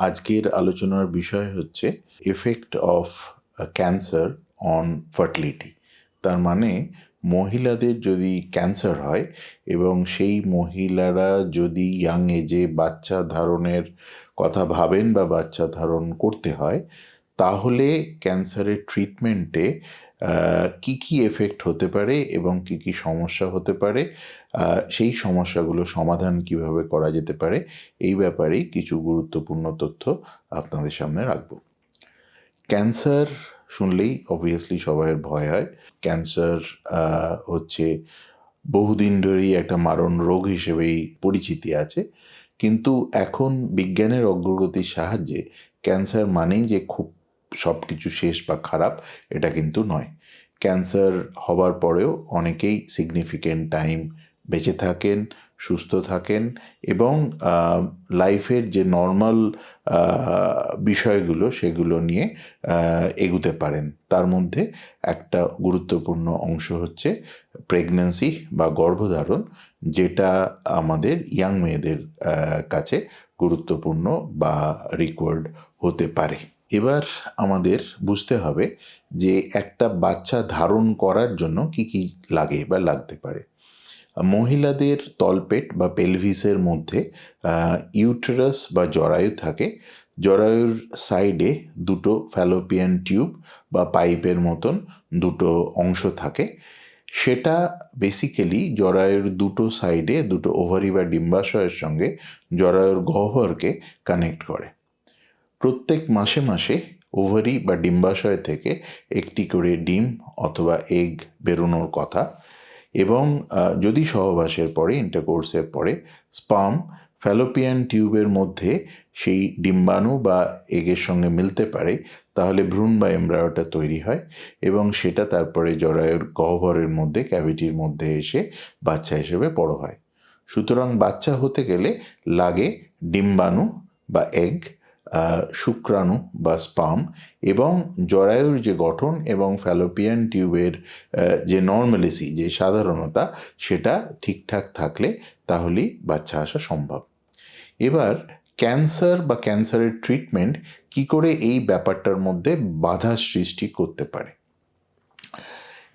আজকের আলোচনার বিষয় হচ্ছে effect of cancer on fertility তার মানে মহিলাদের যদি ক্যান্সার হয় এবং সেই মহিলারা যদি ইয়াং এজে বাচ্চা ধারণের কথা ভাবেন বা বাচ্চা ধারণ করতে হয়, তাহলে ক্যান্সারের ট্রিটমেন্টে কি কি এফেক্ট হতে পারে এবং কি কি সমস্যা হতে পারে সেই সমস্যাগুলো সমাধান কীভাবে করা যেতে পারে, এই ব্যাপারেই কিছু গুরুত্বপূর্ণ তথ্য আপনাদের সামনে রাখব। ক্যান্সার শুনলেই অবভিয়াসলি সবাইয়ের ভয় হয়। ক্যান্সার হচ্ছে বহুদিন ধরেই একটা মারণ রোগ হিসেবেই পরিচিতি আছে। কিন্তু এখন বিজ্ঞানের অগ্রগতির সাহায্যে ক্যান্সার মানেই যে খুব সব কিছু শেষ বা খারাপ, এটা কিন্তু নয়। ক্যান্সার হবার পরেও অনেকেই সিগনিফিকেন্ট টাইম বেঁচে থাকেন, সুস্থ থাকেন এবং লাইফের যে নর্মাল বিষয়গুলো সেগুলো নিয়ে এগুতে পারেন। তার মধ্যে একটা গুরুত্বপূর্ণ অংশ হচ্ছে প্রেগন্যান্সি বা গর্ভধারণ, যেটা আমাদের ইয়াং মেয়েদের কাছে গুরুত্বপূর্ণ বা রিকোয়ার্ড হতে পারে। এবার আমাদের বুঝতে হবে যে একটা বাচ্চা ধারণ করার জন্য কি কি লাগে বা লাগতে পারে। মহিলাদের তলপেট বা পেলভিসের মধ্যে ইউটেরাস বা জরায়ু থাকে। জরায়ুর সাইডে দুটো ফ্যালোপিয়ান টিউব বা পাইপের মতন দুটো অংশ থাকে। সেটা বেসিক্যালি জরায়ুর দুটো সাইডে দুটো ওভারি বা ডিম্বাশয়ের সঙ্গে জরায়ুর গহ্বরকে কানেক্ট করে। প্রত্যেক মাসে মাসে ওভারি বা ডিম্বাশয় থেকে একটি করে ডিম অথবা এগ বেরোনোর কথা এবং যদি সহবাসের পরে ইন্টারকোর্সের পরে স্পাম ফ্যালোপিয়ান টিউবের মধ্যে সেই ডিম্বাণু বা এগের সঙ্গে মিলতে পারে, তাহলে ভ্রূণ বা এমব্রায়োটা তৈরি হয় এবং সেটা তারপরে জরায়ুর গহ্বরের মধ্যে ক্যাভিটির মধ্যে এসে বাচ্চা হিসেবে বড় হয়। সুতরাং বাচ্চা হতে গেলে লাগে ডিম্বাণু বা এগ শুক্রাণু বা স্পাম এবং জরায়ুর যে গঠন এবং ফ্যালোপিয়ান টিউবের যে নর্মালিসি, যে সাধারণতা, সেটা ঠিকঠাক থাকলে তাহলেই বাচ্চা আসা সম্ভব। এবার ক্যান্সার বা ক্যান্সারের ট্রিটমেন্ট কি করে এই ব্যাপারটার মধ্যে বাধা সৃষ্টি করতে পারে?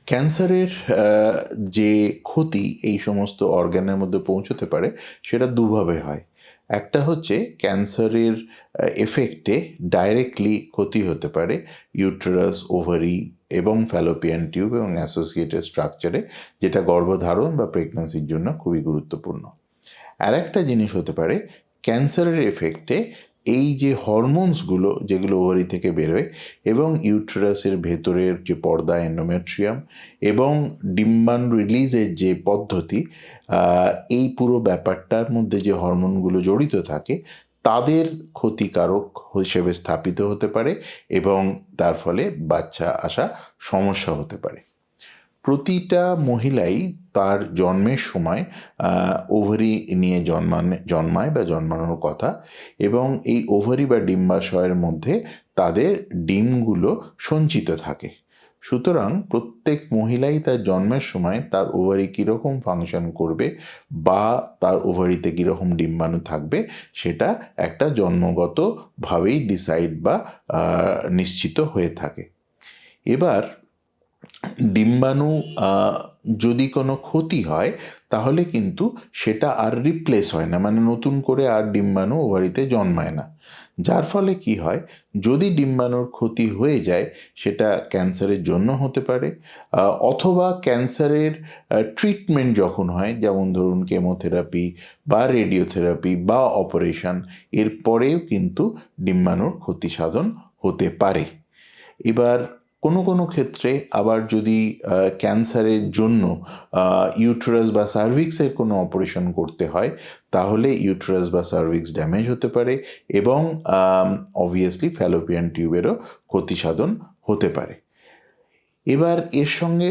ক্যান্সারের যে ক্ষতি এই সমস্ত অর্গানের মধ্যে পৌঁছতে পারে, সেটা দুভাবে হয়। একটা হচ্ছে ক্যান্সারের এফেক্টে ডাইরেক্টলি ক্ষতি হতে পারে ইউটেরাস ওভারি এবং ফ্যালোপিয়ান টিউব এবং অ্যাসোসিয়েটেড স্ট্রাকচারে যেটা গর্ভধারণ বা প্রেগন্যান্সির জন্য খুবই গুরুত্বপূর্ণ। আর একটা জিনিস হতে পারে ক্যান্সারের এফেক্টে এই যে হরমোনসগুলো যেগুলো ওভারি থেকে বেরোয় এবং ইউট্রাসের ভেতরের যে পর্দা এন্ডোমেট্রিয়াম এবং ডিম্বান রিলিজের যে পদ্ধতি এই পুরো ব্যাপারটার মধ্যে যে হরমোনগুলো জড়িত থাকে, তাদের ক্ষতিকারক হিসেবে স্থাপিত হতে পারে এবং তার ফলে বাচ্চা আসা সমস্যা হতে পারে। প্রতিটা মহিলাই তার জন্মের সময় ওভারি নিয়ে জন্মানে, জন্মায় বা জন্মানোর কথা এবং এই ওভারি বা ডিম্বাশয়ের মধ্যে তাদের ডিমগুলো সঞ্চিত থাকে। সুতরাং প্রত্যেক মহিলাই তার জন্মের সময় তার ওভারি কীরকম ফাংশন করবে বা তার ওভারিতে কীরকম ডিম্বাণু থাকবে সেটা একটা জন্মগতভাবেই ডিসাইড বা নিশ্চিত হয়ে থাকে। এবার ডিম্বাণু যদি কোনো ক্ষতি হয়, তাহলে কিন্তু সেটা আর রিপ্লেস হয় না। মানে নতুন করে আর ডিম্বাণু ওভারিতে জন্মায় না। যার ফলে কি হয়, যদি ডিম্বাণুর ক্ষতি হয়ে যায়, সেটা ক্যান্সারের জন্য হতে পারে। অথবা ক্যান্সারের ট্রিটমেন্ট যখন হয়, যেমন ধরুন কেমোথেরাপি বা রেডিওথেরাপি বা অপারেশন এর পরেও কিন্তু ডিম্বাণুর ক্ষতি সাধন হতে পারে। এবার কোনো কোনো ক্ষেত্রে আবার যদি ক্যান্সারের জন্য ইউটেরাস বা সার্ভিক্সের কোনো অপারেশন করতে হয়, তাহলে ইউটেরাস বা সার্ভিক্স ড্যামেজ হতে পারে এবং অবভিয়াসলি ফ্যালোপিয়ান টিউবেরও ক্ষতি সাধন হতে পারে। এবার এর সঙ্গে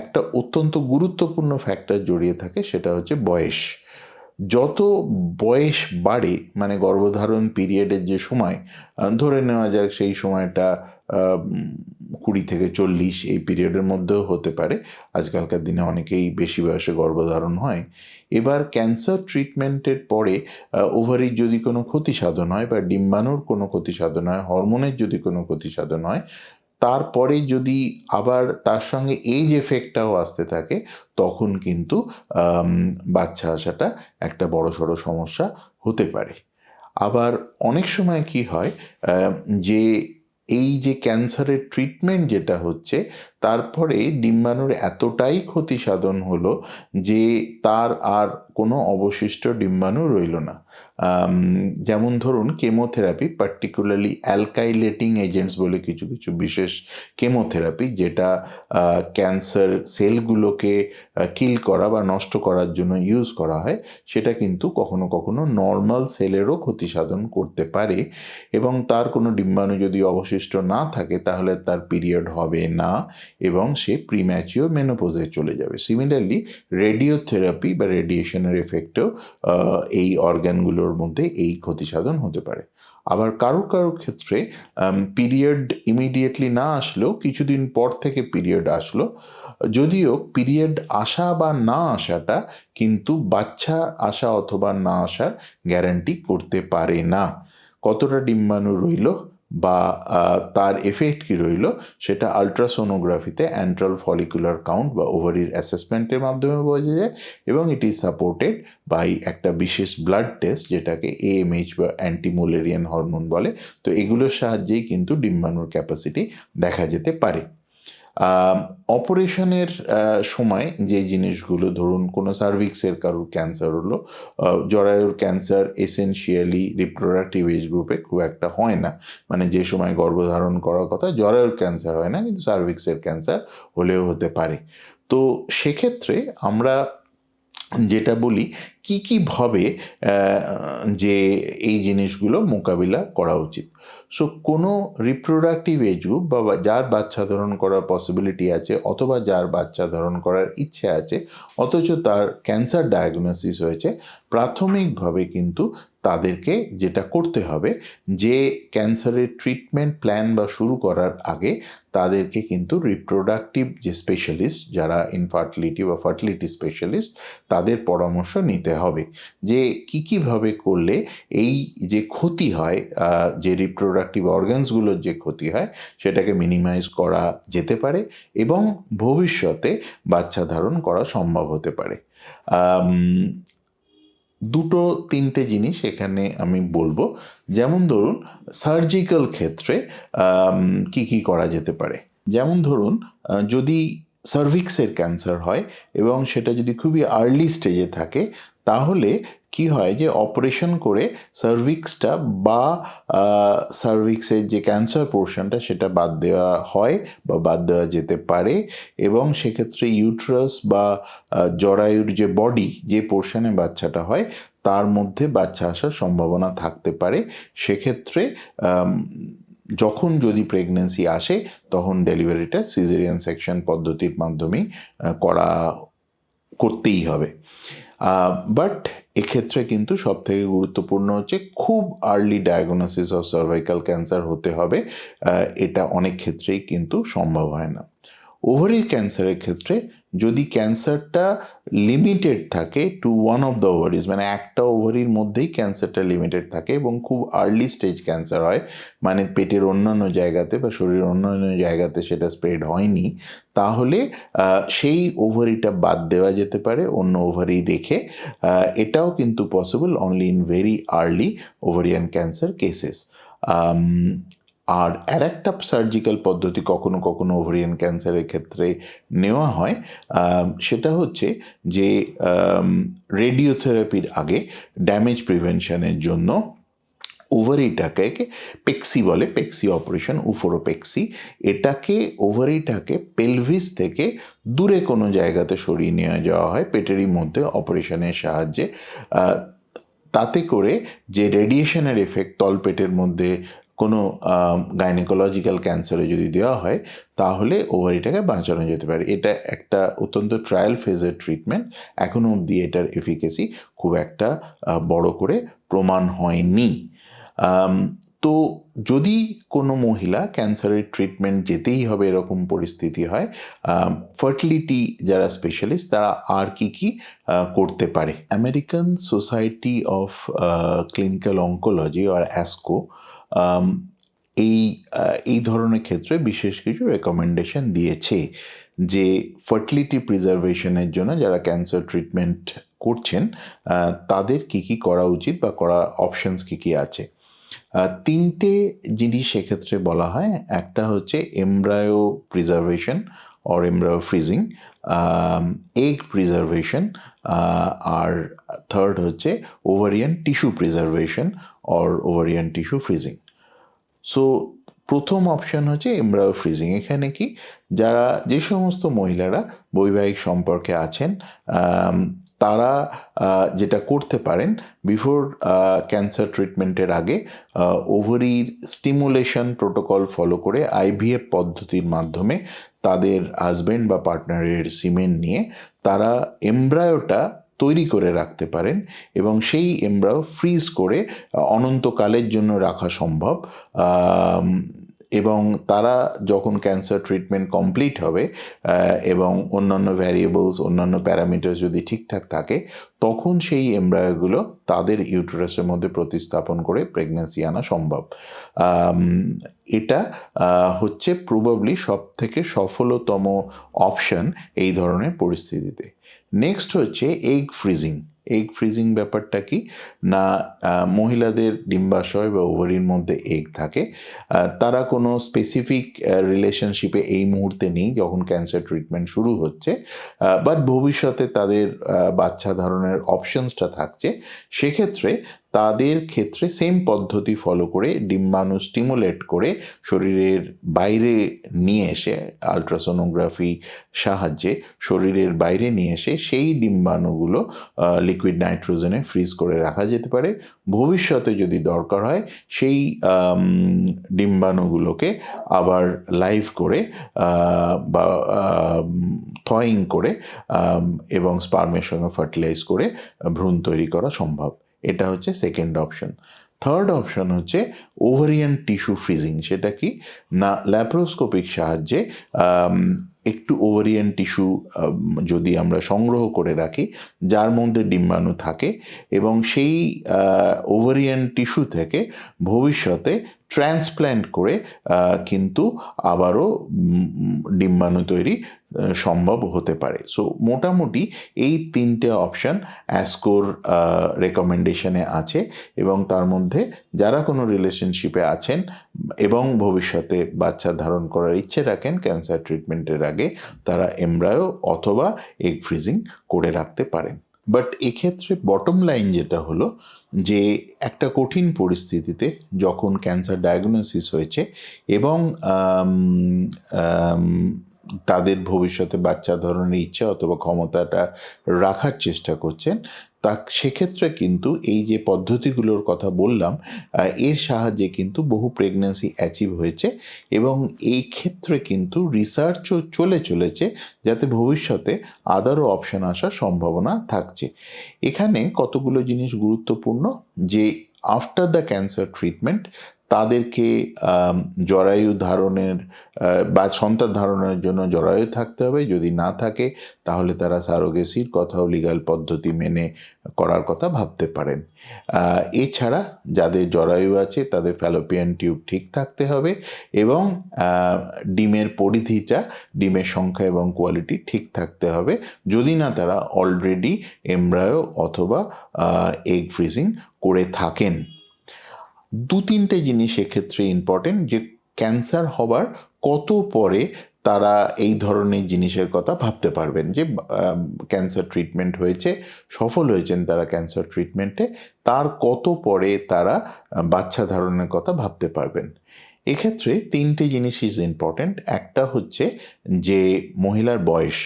একটা অত্যন্ত গুরুত্বপূর্ণ ফ্যাক্টর জড়িয়ে থাকে, সেটা হচ্ছে বয়স। যত বয়স বাড়ে মানে গর্ভধারণ পিরিয়ডের যে সময় ধরে নেওয়া যাক সেই সময়টা কুড়ি থেকে চল্লিশ এই পিরিয়ডের মধ্যেও হতে পারে। আজকালকার দিনে অনেকেই বেশি বয়সে গর্ভধারণ হয়। এবার ক্যান্সার ট্রিটমেন্টের পরে ওভারির যদি কোনো ক্ষতি সাধন হয় বা ডিম্বাণুর কোনো ক্ষতি সাধন হয় হরমোনের যদি কোনো ক্ষতি সাধন হয় তারপরে যদি আবার তার সঙ্গে এজ এফেক্টটাও আসতে থাকে, তখন কিন্তু বাচ্চা আসাটা একটা বড় সড়ো সমস্যা হতে পারে। আবার অনেক সময় কি হয় যে এই যে ক্যান্সারের ট্রিটমেন্ট যেটা হচ্ছে তারপরে ডিম্বাণুর এতটাই ক্ষতি সাধন হলো যে তার আর কোনো অবশিষ্ট ডিম্বাণু রইল না। যেমন ধরুন কেমোথেরাপি পার্টিকুলারলি অ্যালকাইলেটিং এজেন্টস বলে কিছু কিছু বিশেষ কেমোথেরাপি, যেটা ক্যান্সার সেলগুলোকে কিল করা বা নষ্ট করার জন্য ইউজ করা হয়, সেটা কিন্তু কখনো কখনো নর্মাল সেলেরও ক্ষতি সাধন করতে পারে এবং তার কোনো ডিম্বাণু যদি অবশিষ্ট না থাকে, তাহলে তার পিরিয়ড হবে না এবং সে প্রিম্যাচিওর মেনোপোজে চলে যাবে। সিমিলারলি রেডিওথেরাপি বা রেডিয়েশনের এফেক্টেও এই অর্গ্যানগুলোর মধ্যে এই ক্ষতি সাধন হতে পারে। আবার কারও কারও ক্ষেত্রে পিরিয়ড ইমিডিয়েটলি না আসলেও কিছুদিন পর থেকে পিরিয়ড আসলো। যদিও পিরিয়ড আসা বা না আসাটা কিন্তু বাচ্চা আসা অথবা না আসার গ্যারান্টি করতে পারে না। কতটা ডিম্বাণু রইল? বা তার এফেক্ট কি রইল? সেটা আলট্রাসোনোগ্রাফিতে অ্যান্ট্রাল ফলিকুলার কাউন্ট বা ওভারির অ্যাসেসমেন্টের মাধ্যমে বোঝা যায় এবং ইট ইজ সাপোর্টেড বাই একটা বিশেষ ব্লাড টেস্ট যেটাকে এএমএইচ বা অ্যান্টিমোলেরিয়ান হরমোন বলে। তো এগুলোর সাহায্যেই কিন্তু ডিম্বাণুর ক্যাপাসিটি দেখা যেতে পারে। অপারেশনের সময় যে জিনিসগুলো, ধরুন কোনো সার্ভিক্সের কারোর ক্যান্সার হলো জরায়ুর ক্যান্সার এসেনশিয়ালি রিপ্রোডাক্টিভ এজ গ্রুপে খুব একটা হয় না। মানে যে সময় গর্ভধারণ করার কথা, জরায়ুর ক্যান্সার হয় না, কিন্তু সার্ভিক্সের ক্যান্সার হলেও হতে পারে। তো সেক্ষেত্রে আমরা যেটা বলি, কি কীভাবে যে এই জিনিসগুলো মোকাবিলা করা উচিত। সো কোনো রিপ্রোডাক্টিভ এজ গ্রুপ বা যার বাচ্চা ধারণ করার পসিবিলিটি আছে অথবা যার বাচ্চা ধারণ করার ইচ্ছে আছে অথচ তার ক্যান্সার ডায়াগনোসিস হয়েছে, প্রাথমিকভাবে কিন্তু তাদেরকে যেটা করতে হবে যে ক্যান্সারের ট্রিটমেন্ট প্ল্যান বা শুরু করার আগে তাদেরকে কিন্তু রিপ্রোডাক্টিভ যে স্পেশালিস্ট যারা ইনফার্টিলিটি বা ফার্টিলিটি স্পেশালিস্ট তাদের পরামর্শ নিতে হবে যে কী কীভাবে করলে এই যে ক্ষতি হয় যে রিপ্রোডাক্টিভ অর্গানসগুলোর যে ক্ষতি হয়, সেটাকে মিনিমাইজ করা যেতে পারে এবং ভবিষ্যতে বাচ্চা ধারণ করা সম্ভব হতে পারে। দুটো তিনটে জিনিস এখানে আমি বলব। যেমন ধরুন সার্জিক্যাল ক্ষেত্রে কি কি করা যেতে পারে? যেমন ধরুন যদি সার্ভিক্সের ক্যান্সার হয় এবং সেটা যদি খুবই আর্লি স্টেজে থাকে, তাহলে কি হয় যে অপারেশন করে সার্ভিক্সটা বা সার্ভিক্সের যে ক্যান্সার পোর্শনটা সেটা বাদ দেওয়া হয় বা বাদ দেওয়া যেতে পারে এবং সেক্ষেত্রে ইউট্রাস বা জরায়ুর যে বডি যে পোর্শনে বাচ্চাটা হয়, তার মধ্যে বাচ্চা আসার সম্ভাবনা থাকতে পারে। সেক্ষেত্রে যখন যদি প্রেগনেন্সি আসে, তখন ডেলিভারিটা সিজেরিয়ান সেকশন পদ্ধতির মাধ্যমেই করা করতেই হবে। বাট এক্ষেত্রে কিন্তু সব থেকে গুরুত্বপূর্ণ হচ্ছে খুব early diagnosis of cervical cancer হতে হবে। এটা অনেক ক্ষেত্রেই কিন্তু সম্ভব হয় না। ওভারির ক্যান্সারের ক্ষেত্রে যদি ক্যান্সারটা লিমিটেড থাকে to one of the ovaries মানে একটা ওভারির মধ্যেই ক্যান্সারটা লিমিটেড থাকে এবং খুব আর্লি স্টেজ ক্যান্সার হয় মানে পেটের অন্যান্য জায়গাতে বা শরীরের অন্যান্য জায়গাতে সেটা স্প্রেড হয়নি, তাহলে সেই ওভারিটা বাদ দেওয়া যেতে পারে, অন্য ওভারি রেখে এটাও কিন্তু possible only in very early ovarian cancer cases আর আর একটা সার্জিক্যাল পদ্ধতি কখনো কখনো ওভারিয়ান ক্যান্সারের ক্ষেত্রে নেওয়া হয় সেটা হচ্ছে যে রেডিওথেরাপির আগে ড্যামেজ প্রিভেনশনের জন্য ওভারিটাকে পেক্সি বলে পেক্সি অপারেশন উফোরোপেক্সি এটাকে ওভারিটাকে পেলভিস থেকে দূরে কোনো জায়গাতে সরিয়ে নিয়ে যাওয়া হয়, পেটেরই মধ্যে অপারেশনের সাহায্যে তাতে করে যে রেডিয়েশনের এফেক্ট তলপেটের মধ্যে কোনো গাইনোকোলজিক্যাল ক্যান্সারে যদি দেওয়া হয়, তাহলে ওভারিটাকে বাঁচানো যেতে পারে। এটা একটা অত্যন্ত ট্রায়াল ফেজের ট্রিটমেন্ট এখনও অবধি এটার এফিকেসি খুব একটা বড় করে প্রমাণ হয়নি। তো যদি কোনো মহিলা ক্যান্সারের ট্রিটমেন্ট যেতেই হবে এরকম পরিস্থিতি হয় ফার্টিলিটি যারা স্পেশালিস্ট তারা আর কি কি করতে পারে? American Society of Clinical Oncology R ASCO এই এই ধরনের ক্ষেত্রে বিশেষ কিছু রেকমেন্ডেশন দিয়েছে যে ফার্টিলিটি প্রিজার্ভেশনের জন্য যারা ক্যান্সার ট্রিটমেন্ট করছেন তাদের কি কি করা উচিত বা করা অপশানস কী কী আছে? তিনটে জিনিস সেক্ষেত্রে বলা হয়। একটা হচ্ছে embryo preservation or embryo freezing egg preservation R third হচ্ছে ovarian tissue preservation or ovarian tissue freezing so প্রথম অপশন হচ্ছে এমব্রায়ো ফ্রিজিং এখানে কি? যারা যে সমস্ত মহিলারা বৈবাহিক সম্পর্কে আছেন তারা যেটা করতে পারেন বিফোর ক্যান্সার ট্রিটমেন্টের আগে ওভারির স্টিমুলেশন প্রোটোকল ফলো করে আইভিএফ পদ্ধতির মাধ্যমে তাদের হাজবেন্ড বা পার্টনারের সিমেন্ট নিয়ে তারা এমব্রায়োটা তৈরি করে রাখতে পারেন এবং সেই এমব্রায়ো ফ্রিজ করে অনন্তকালের জন্য রাখা সম্ভব। এবং তারা যখন ক্যান্সার ট্রিটমেন্ট কমপ্লিট হবে এবং অন্যান্য ভ্যারিয়েবলস অন্যান্য প্যারামিটার যদি ঠিকঠাক থাকে, তখন সেই এমব্রায়োগুলো তাদের ইউটেরাসের মধ্যে প্রতিস্থাপন করে প্রেগন্যান্সি আনা সম্ভব। এটা হচ্ছে প্রবাবলি সব থেকে সফলতম অপশন এই ধরনের পরিস্থিতিতে। নেক্সট হচ্ছে এগ ফ্রিজিং এগ ফ্রিজিং ব্যাপারটা কি? না মহিলাদের ডিম্বাশয় বা ওভারির মধ্যে এগ থাকে। তারা কোনো স্পেসিফিক রিলেশনশিপে এই মুহূর্তে নেই যখন ক্যান্সার ট্রিটমেন্ট শুরু হচ্ছে। বাট ভবিষ্যতে তাদের বাচ্চা ধারণের অপশনসটা থাকছে। সেক্ষেত্রে তাদের ক্ষেত্রে সেম পদ্ধতি ফলো করে ডিম্বাণু স্টিমুলেট করে শরীরের বাইরে নিয়ে এসে আলট্রাসোনোগ্রাফি সাহায্যে শরীরের বাইরে নিয়ে এসে সেই ডিম্বাণুগুলো লিকুইড নাইট্রোজেনে ফ্রিজ করে রাখা যেতে পারে। ভবিষ্যতে যদি দরকার হয় সেই ডিম্বাণুগুলোকে আবার লাইভ করে বা থয়িং করে এবং স্পার্মের সঙ্গে ফার্টিলাইজ করে ভ্রূণ তৈরি করা সম্ভব। এটা হচ্ছে সেকেন্ড অপশন থার্ড অপশন হচ্ছে ওভারিয়ান টিস্যু ফ্রিজিং সেটা কি? না ল্যাপ্রোস্কোপিক সাহায্যে একটু ওভারিয়ান টিস্যু যদি আমরা সংগ্রহ করে রাখি, যার মধ্যে ডিম্বাণু থাকে এবং সেই ওভারিয়ান টিস্যু থেকে ভবিষ্যতে ট্রান্সপ্ল্যান্ট করে কিন্তু আবারও ডিম্বাণু তৈরি সম্ভব হতে পারে। সো মোটামুটি এই তিনটে অপশান অ্যাসকোর রেকমেন্ডেশনে আছে এবং তার মধ্যে যারা কোনো রিলেশনশিপে আছেন এবং ভবিষ্যতে বাচ্চা ধারণ করার ইচ্ছে রাখেন ক্যান্সার ট্রিটমেন্টের আগে তারা এমব্রায়ো অথবা এগ ফ্রিজিং করে রাখতে পারেন। বাট এক্ষেত্রে বটম লাইন যেটা হলো যে একটা কঠিন পরিস্থিতিতে যখন ক্যান্সার ডায়াগনোসিস হয়েছে এবং তাদের ভবিষ্যতে বাচ্চা ধরনের ইচ্ছা অথবা ক্ষমতাটা রাখার চেষ্টা করছেন, তা সেক্ষেত্রে কিন্তু এই যে পদ্ধতিগুলোর কথা বললাম এর সাহায্যে কিন্তু বহু প্রেগন্যান্সি অ্যাচিভ হয়েছে এবং এই ক্ষেত্রে কিন্তু রিসার্চও চলে চলেছে যাতে ভবিষ্যতে আদারও অপশন আসার সম্ভাবনা থাকছে। এখানে কতগুলো জিনিস গুরুত্বপূর্ণ? যে আফটার দ্য ক্যান্সার ট্রিটমেন্ট তাদেরকে জরায়ু ধারণের বা সন্তান ধারণের জন্য জরায়ু থাকতে হবে। যদি না থাকে, তাহলে তারা সারোগেসির কথাও লিগাল পদ্ধতি মেনে করার কথা ভাবতে পারেন। এছাড়া যাদের জরায়ু আছে, তাদের ফ্যালোপিয়ান টিউব ঠিক থাকতে হবে এবং ডিমের পরিধিটা, ডিমের সংখ্যা এবং কোয়ালিটি ঠিক থাকতে হবে। যদি না, তারা অলরেডি এমব্রায়ো অথবা এগ ফ্রিজিং করে থাকেন। দু তিনটে জিনিস এক্ষেত্রে ইম্পর্টেন্ট যে ক্যান্সার হবার কত পরে তারা এই ধরনের জিনিসের কথা ভাবতে পারবেন যে ক্যান্সার ট্রিটমেন্ট হয়েছে, সফল হয়েছেন তারা ক্যান্সার ট্রিটমেন্টে তার কত পরে তারা বাচ্চা ধারণের কথা ভাবতে পারবেন। এক্ষেত্রে তিনটে জিনিস ইজ ইম্পর্টেন্ট একটা হচ্ছে যে, মহিলার বয়স।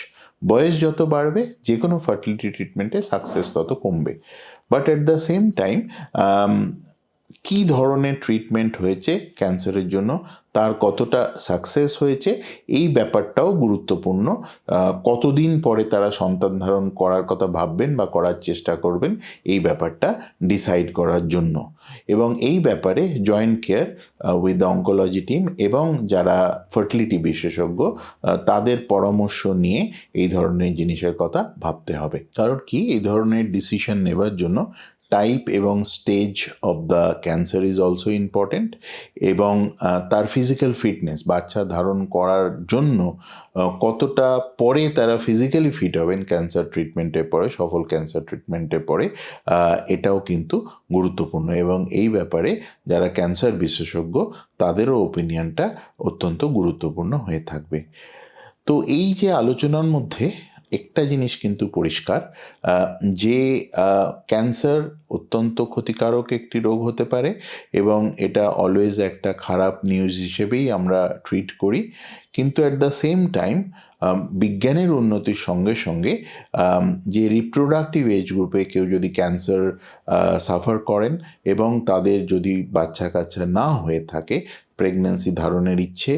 বয়স যত বাড়বে যে কোনো ফার্টিলিটি ট্রিটমেন্টে সাকসেস তত কমবে। But at the same time কি ধরনের ট্রিটমেন্ট হয়েছে ক্যান্সারের জন্য, তার কতটা সাকসেস হয়েছে, এই ব্যাপারটাও গুরুত্বপূর্ণ। কতদিন পরে তারা সন্তান ধারণ করার কথা ভাববেন বা করার চেষ্টা করবেন, এই ব্যাপারটা ডিসাইড করার জন্য। এবং এই ব্যাপারে joint care with oncology team এবং যারা ফার্টিলিটি বিশেষজ্ঞ তাদের পরামর্শ নিয়ে এই ধরনের জিনিসের কথা ভাবতে হবে। কারণ কি? এই ধরনের ডিসিশন নেবার জন্য টাইপ এবং stage of the cancer is also important এবং তার ফিজিক্যাল ফিটনেস বাচ্চা ধারণ করার জন্য কতটা পরে তারা ফিজিক্যালি ফিট হবেন ক্যান্সার ট্রিটমেন্টের পরে, সফল ক্যান্সার ট্রিটমেন্টের পরে এটাও কিন্তু গুরুত্বপূর্ণ। এবং এই ব্যাপারে যারা ক্যান্সার বিশেষজ্ঞ, তাদেরও ওপিনিয়নটা অত্যন্ত গুরুত্বপূর্ণ হয়ে থাকবে। তো এই যে আলোচনার মধ্যে একটা জিনিস কিন্তু পরিষ্কার যে ক্যান্সার অত্যন্ত ক্ষতিকারক একটি রোগ হতে পারে এবং এটা অলওয়েজ একটা খারাপ নিউজ হিসেবেই আমরা ট্রিট করি। কিন্তু অ্যাট দ্য সেম টাইম বিজ্ঞানের উন্নতির সঙ্গে সঙ্গে যে রিপ্রোডাক্টিভ এজ গ্রুপে কেউ যদি ক্যান্সার সাফার করেন এবং তাদের যদি বাচ্চা কাচ্চা না হয়ে থাকে প্রেগন্যান্সি ধারণের ইচ্ছে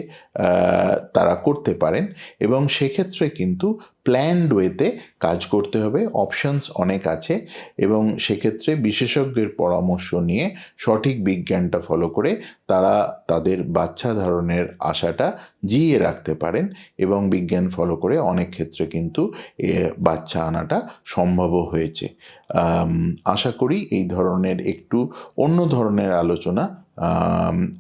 তারা করতে পারেন এবং সেক্ষেত্রে কিন্তু প্ল্যান্ড ওয়েতে কাজ করতে হবে অপশনস অনেক আছে এবং সেক্ষেত্রে বিশেষজ্ঞের পরামর্শ নিয়ে সঠিক বিজ্ঞানটা ফলো করে তারা তাদের বাচ্চা ধারণের আশাটা জিয়ে রাখতে পারেন এবং বিজ্ঞান ফলো করে অনেক ক্ষেত্রে কিন্তু এ, বাচ্চা আনাটা সম্ভবও হয়েছে। আশা করি এই ধরনের একটু অন্য ধরনের আলোচনা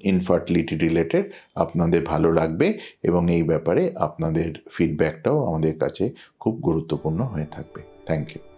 ইনফার্টিলিটি রিলেটেড আপনাদের ভালো লাগবে এবং এই ব্যাপারে আপনাদের ফিডব্যাকটাও আমাদের কাছে খুব গুরুত্বপূর্ণ হয়ে থাকবে। Thank you